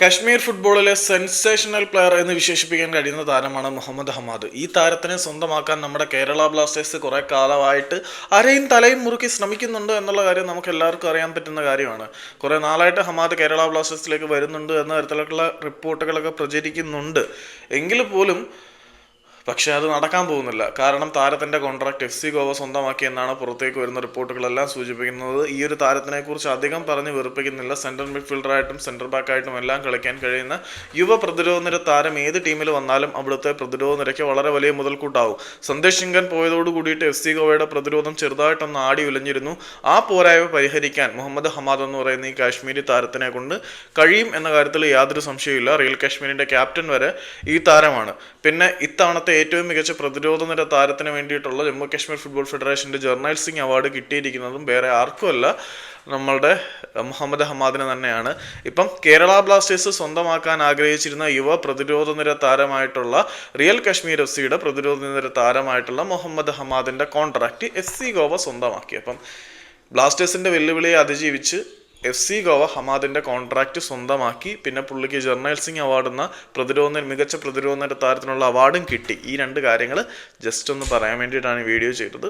കശ്മീർ ഫുട്ബോളിലെ sensational player എന്ന് വിശേഷിപ്പിക്കാൻ കഴിയുന്ന താരമാണ് മുഹമ്മദ് ഹമാദ്. ഈ താരത്തിനെ സ്വന്തമാക്കാൻ നമ്മുടെ കേരള ബ്ലാസ്റ്റേഴ്സ് കുറെ കാലമായിട്ട് അരയും തലയും മുറുക്കി ശ്രമിക്കുന്നുണ്ട് എന്നുള്ള കാര്യം നമുക്ക് എല്ലാവർക്കും അറിയാൻ പറ്റുന്ന കാര്യമാണ്. കുറെ നാളായിട്ട് ഹമാദ് കേരള ബ്ലാസ്റ്റേഴ്സിലേക്ക് വരുന്നുണ്ട് എന്ന തരത്തിലുള്ള റിപ്പോർട്ടുകളൊക്കെ പ്രചരിക്കുന്നുണ്ട്. എങ്കിൽ പോലും പക്ഷേ അത് നടക്കാൻ പോകുന്നില്ല. കാരണം താരത്തിന്റെ കോൺട്രാക്ട് എഫ് സി ഗോവ സ്വന്തമാക്കിയെന്നാണ് പുറത്തേക്ക് വരുന്ന റിപ്പോർട്ടുകളെല്ലാം സൂചിപ്പിക്കുന്നത്. ഈ ഒരു താരത്തിനെ കുറിച്ച് അധികം പറഞ്ഞ് വെറുപ്പിക്കുന്നില്ല. സെൻട്രൽ മിഡ്ഫീൽഡറായിട്ടും സെൻട്രൽ ബാക്കായിട്ടും എല്ലാം കളിക്കാൻ കഴിയുന്ന യുവ പ്രതിരോധ നിര താരം ഏത് ടീമിൽ വന്നാലും അവിടുത്തെ പ്രതിരോധ നിരയ്ക്ക് വളരെ വലിയ മുതൽക്കൂട്ടാവും. സന്ദേശ് ശിങ്കൻ പോയതോട് കൂടിയിട്ട് എഫ് സി ഗോവയുടെ പ്രതിരോധം ചെറുതായിട്ടൊന്ന് ആടി ഉലഞ്ഞിരുന്നു. ആ പോരായ്മ പരിഹരിക്കാൻ മുഹമ്മദ് ഹമാദ് എന്ന് പറയുന്ന ഈ കാശ്മീരി താരത്തിനെ കൊണ്ട് കഴിയും എന്ന കാര്യത്തിൽ യാതൊരു സംശയവുമില്ല. റിയൽ കാശ്മീരിന്റെ ക്യാപ്റ്റൻ വരെ ഈ താരമാണ്. പിന്നെ ഇത്തവണത്തെ ഏറ്റവും മികച്ച പ്രതിരോധ നിര താരത്തിന് വേണ്ടിയിട്ടുള്ള ജമ്മു കാശ്മീർ ഫുട്ബോൾ ഫെഡറേഷന്റെ ജർണൽ സിംഗ് അവാർഡ് കിട്ടിയിരിക്കുന്നതും വേറെ ആർക്കുമല്ല നമ്മളുടെ മുഹമ്മദ് ഹമാദിന് തന്നെയാണ്. ഇപ്പം കേരള ബ്ലാസ്റ്റേഴ്സ് സ്വന്തമാക്കാൻ ആഗ്രഹിച്ചിരുന്ന യുവ പ്രതിരോധ നിര താരമായിട്ടുള്ള റിയൽ കാശ്മീർ എഫ് സിയുടെ പ്രതിരോധ നിര താരമായിട്ടുള്ള മുഹമ്മദ് ഹമാദിന്റെ കോൺട്രാക്റ്റ് എഫ് സി ഗോവ സ്വന്തമാക്കി. അപ്പം ബ്ലാസ്റ്റേഴ്സിന്റെ വെല്ലുവിളിയെ അതിജീവിച്ച് എഫ് സി ഗോവ ഹമാദിന്റെ കോൺട്രാക്റ്റ് സ്വന്തമാക്കി. പിന്നെ പുള്ളിക്ക് ജർണൽ സിംഗ് അവാർഡ് എന്ന പ്രതിരോധ മികച്ച പ്രതിരോധ താരത്തിനുള്ള അവാർഡും കിട്ടി. ഈ രണ്ട് കാര്യങ്ങൾ ജസ്റ്റ് ഒന്ന് പറയാൻ വേണ്ടിയിട്ടാണ് വീഡിയോ ചെയ്തത്.